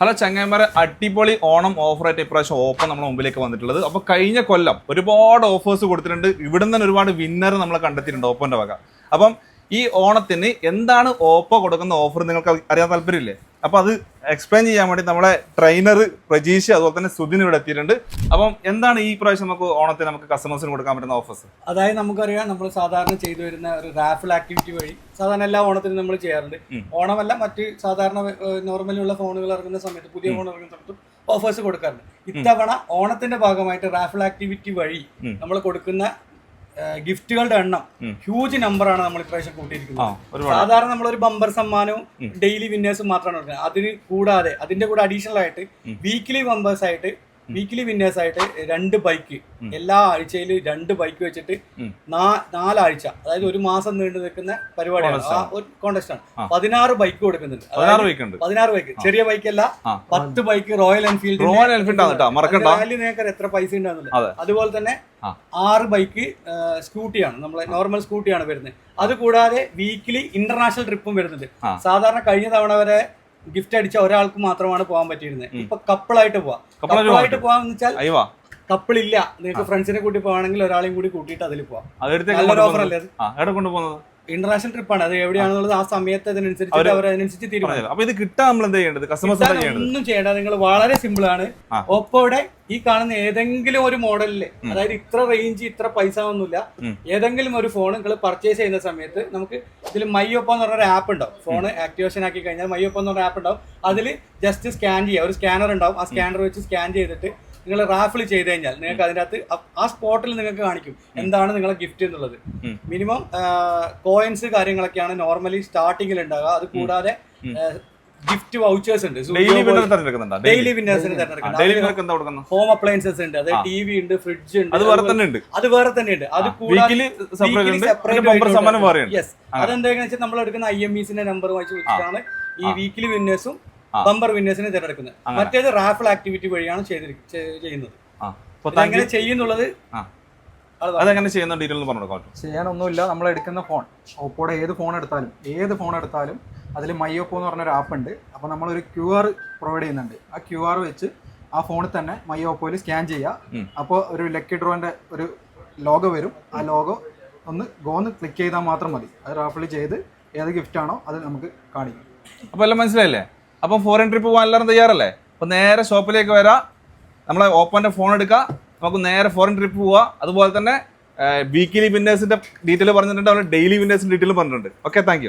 Hello ചങ്ങന്മാരെ അടിപൊളി Onam offer ആയിട്ട് ഇപ്രാവശ്യം ഓപ്പൺ നമ്മുടെ മുമ്പിലേക്ക് വന്നിട്ടുള്ളത്. അപ്പോൾ കഴിഞ്ഞ കൊല്ലം ഒരുപാട് ഓഫേഴ്സ് കൊടുത്തിട്ടുണ്ട്. ഇവിടുന്ന് തന്നെ ഒരുപാട് വിന്നർ നമ്മൾ കണ്ടെത്തിയിട്ടുണ്ട് ഓപ്പോന്റെ വക. അപ്പം ഈ ഓണത്തിന് എന്താണ് ഓപ്പോ കൊടുക്കുന്ന ഓഫർ നിങ്ങൾക്ക് അറിയാൻ താല്പര്യമില്ലേ? അപ്പോൾ അത് എക്സ്പ്ലെയിൻ ചെയ്യാൻ വേണ്ടി നമ്മളെ ട്രെയിനർ പ്രജീഷ് അതുപോലെ തന്നെ സുധിൻ ഇവിടെ എത്തിയിട്ടുണ്ട്. അപ്പം എന്താണ് ഈ പ്രാവശ്യം നമുക്ക് ഓണത്തിന് നമുക്ക് കസ്റ്റമേഴ്സിന് കൊടുക്കാൻ പറ്റുന്ന ഓഫേഴ്സ് അതായത് നമുക്കറിയാം നമ്മൾ സാധാരണ ചെയ്തു വരുന്ന ഒരു റാഫിൾ ആക്ടിവിറ്റി വഴി സാധാരണ എല്ലാ ഓണത്തിനും നമ്മൾ ചെയ്യാറുണ്ട്. ഓണമല്ല മറ്റ് സാധാരണ നോർമലി ഉള്ള ഫോണുകൾ ഇറങ്ങുന്ന സമയത്ത് പുതിയ ഫോൺ ഇറങ്ങുന്ന സമയത്ത് ഓഫേഴ്സ് കൊടുക്കാറുണ്ട്. ഇത്തവണ ഓണത്തിന്റെ ഭാഗമായിട്ട് റാഫിൾ ആക്ടിവിറ്റി വഴി നമ്മൾ കൊടുക്കുന്ന ഗിഫ്റ്റുകളുടെ എണ്ണം ഹ്യൂജ് നമ്പർ ആണ് നമ്മൾ ഇപ്രാവശ്യം കൂട്ടിയിരിക്കുന്നത്. സാധാരണ നമ്മളൊരു ബമ്പർ സമ്മാനവും ഡെയിലി വിന്നേഴ്സും മാത്രമാണ് കൊടുക്കുന്നത്. അതിന് കൂടാതെ അതിന്റെ കൂടെ അഡീഷണൽ ആയിട്ട് വീക്കിലി ബമ്പേഴ്സ് ആയിട്ട് വീക്കിലി വിന്നേഴ്സ് ആയിട്ട് രണ്ട് ബൈക്ക്. എല്ലാ ആഴ്ചയിലും രണ്ട് ബൈക്ക് വെച്ചിട്ട് നാലാഴ്ച അതായത് ഒരു മാസം നീണ്ടു നിൽക്കുന്ന പരിപാടിയാണ്. ആ ഒരു കോണ്ടസ്റ്റ് ആണ്. പതിനാറ് ബൈക്ക് കൊടുക്കുന്നുണ്ട്. പതിനാറ് ബൈക്ക് ചെറിയ ബൈക്ക് അല്ല പത്ത് bike Royal Enfield Royal Enfield മറക്കണ്ട. നിങ്ങൾക്ക് എത്ര പൈസ ഉണ്ടാകുന്നില്ല അതെ. അതുപോലെ തന്നെ ആറ് ബൈക്ക് സ്കൂട്ടിയാണ്. നമ്മളെ നോർമൽ സ്കൂട്ടിയാണ് വരുന്നത്. അത് കൂടാതെ വീക്കിലി ഇന്റർനാഷണൽ ട്രിപ്പും വരുന്നുണ്ട്. സാധാരണ കഴിഞ്ഞ തവണ വരെ ഗിഫ്റ്റ് അടിച്ച ഒരാൾക്ക് മാത്രമാണ് പോകാൻ പറ്റിയിരുന്നത്. ഇപ്പൊ കപ്പിളായിട്ട് പോവാം. കപ്പിളായിട്ട് പോവാന്ന് വെച്ചാൽ കപ്പിളില്ല നിങ്ങൾക്ക് ഫ്രണ്ട്സിനെ കൂട്ടി പോവാണെങ്കിൽ ഒരാളെയും കൂടി കൂട്ടിയിട്ട് അതിൽ പോവാം. നല്ലൊരു ഓഫർ അല്ലേ കൊണ്ടുപോകുന്നത്? ഇന്റർനാഷണൽ ട്രിപ്പാണ്. അത് എവിടെയാണെന്നുള്ളത് ആ സമയത്ത് അതിനനുസരിച്ച് അവർ. അപ്പൊ ഇത് കിട്ടാൻ നമ്മൾ എന്ത് ചെയ്യേണ്ടത്? കസ്റ്റമേഴ്സ് ഒന്നും ചെയ്യേണ്ട. നിങ്ങൾ വളരെ സിമ്പിൾ ആണ് ഒപ്പോടെ ഈ കാണുന്ന ഏതെങ്കിലും ഒരു മോഡലിൽ അതായത് ഇത്ര റേഞ്ച് ഇത്ര പൈസ ഒന്നുമില്ല. ഏതെങ്കിലും ഒരു ഫോൺ നിങ്ങൾ പർച്ചേസ് ചെയ്യുന്ന സമയത്ത് നമുക്ക് ഇതിൽ മയ്യൊപ്പം എന്ന് പറഞ്ഞ ആപ്പ് ഉണ്ടാവും. ഫോൺ ആക്ടിവേഷൻ ആക്കി കഴിഞ്ഞാൽ മയ്യൊപ്പം എന്ന് പറഞ്ഞ ആപ്പ് ഉണ്ടാവും. അതിൽ ജസ്റ്റ് സ്കാൻ ചെയ്യുക ഒരു സ്കാനർ ഉണ്ടാവും. ആ സ്കാനർ വെച്ച് സ്കാൻ ചെയ്തിട്ട് നിങ്ങൾ റാഫിൾ ചെയ്ത് കഴിഞ്ഞാൽ നിങ്ങൾക്ക് അതിന്റെ അകത്ത് ആ സ്പോട്ടിൽ നിങ്ങൾക്ക് കാണിക്കും എന്താണ് നിങ്ങളെ ഗിഫ്റ്റ് എന്നുള്ളത്. മിനിമം കോയിൻസ് കാര്യങ്ങളൊക്കെയാണ് നോർമലി സ്റ്റാർട്ടിങ്ങിൽ ഉണ്ടാകുക അത് കൂടാതെ ഗിഫ്റ്റ് വൗച്ചേഴ്സ് ഉണ്ട്. ഡെയിലി വിന്നേഴ്സിന് ഡെയിലി തിരഞ്ഞെടുക്കുന്നത് എന്താ കൊടുക്കുന്നത്? ഹോം അപ്ലയൻസസ് ഉണ്ട്. അതായത് ടി വി ഉണ്ട് ഫ്രിഡ്ജ് ഉണ്ട് അത് വേറെ തന്നെ ഉണ്ട്. അത് വേറെ തന്നെ ഉണ്ട്. അത് യെസ് അതെന്താണെന്ന് വെച്ചാൽ നമ്മൾ എടുക്കുന്ന ഐ എം ഇസിന്റെ നമ്പർ വായിച്ച് വെച്ചിട്ടാണ് ഈ വീക്കിലി വിന്നേഴ്സും. ബമ്പർ വിന്നേഴ്സിനെ തിരഞ്ഞെടുക്കുന്നത്. മറ്റേത് റാഫിൾ ആക്ടിവിറ്റി വഴിയാണ് ചെയ്യുന്നത്. എങ്ങനെ ചെയ്യുന്നുള്ളത്? ആ. അതെങ്ങനെ ചെയ്യുന്ന ഡീറ്റെയിൽ പറഞ്ഞു കൊടുക്കാം ചെയ്യാനൊന്നുമില്ല. നമ്മൾ എടുക്കുന്ന ഫോൺ ഓപ്പോടെ ഏത് ഫോൺ എടുത്താലും ഏത് ഫോൺ എടുത്താലും അതിൽ മൈ എന്ന് പറഞ്ഞൊരു ആപ്പ് ഉണ്ട്. അപ്പോൾ നമ്മളൊരു ക്യു ആർ പ്രൊവൈഡ് ചെയ്യുന്നുണ്ട്. ആ ക്യു ആർ വെച്ച് ആ ഫോണിൽ തന്നെ മയോപ്പോയിൽ സ്കാൻ ചെയ്യുക. അപ്പോൾ ഒരു ലക്കി ഡ്രോന്റെ ഒരു ലോഗോ വരും. ആ ലോഗോ ഒന്ന് ഗോന്ന് ക്ലിക്ക് ചെയ്താൽ മാത്രം മതി. അത് റാഫിൾ ചെയ്ത് ഏത് ഗിഫ്റ്റ് ആണോ അത് നമുക്ക് കാണിക്കും. അപ്പൊ എല്ലാം മനസ്സിലായില്ലേ? അപ്പം ഫോറിൻ ട്രിപ്പ് പോകാൻ എല്ലാവരും തയ്യാറല്ലേ? അപ്പം നേരെ ഷോപ്പിലേക്ക് വരാം. നമ്മളെ ഓപ്പോന്റെ ഫോൺ എടുക്കുക നമുക്ക് നേരെ ഫോറിൻ ട്രിപ്പ് പോവാം. അതുപോലെ തന്നെ വീക്കിലി വിന്നേഴ്സിന്റെ ഡീറ്റെയിൽ പറഞ്ഞിട്ടുണ്ട്. അവരുടെ ഡെയിലി വിന്നേഴ്സിന്റെ ഡീറ്റെയിൽ പറഞ്ഞിട്ടുണ്ട്. Okay thank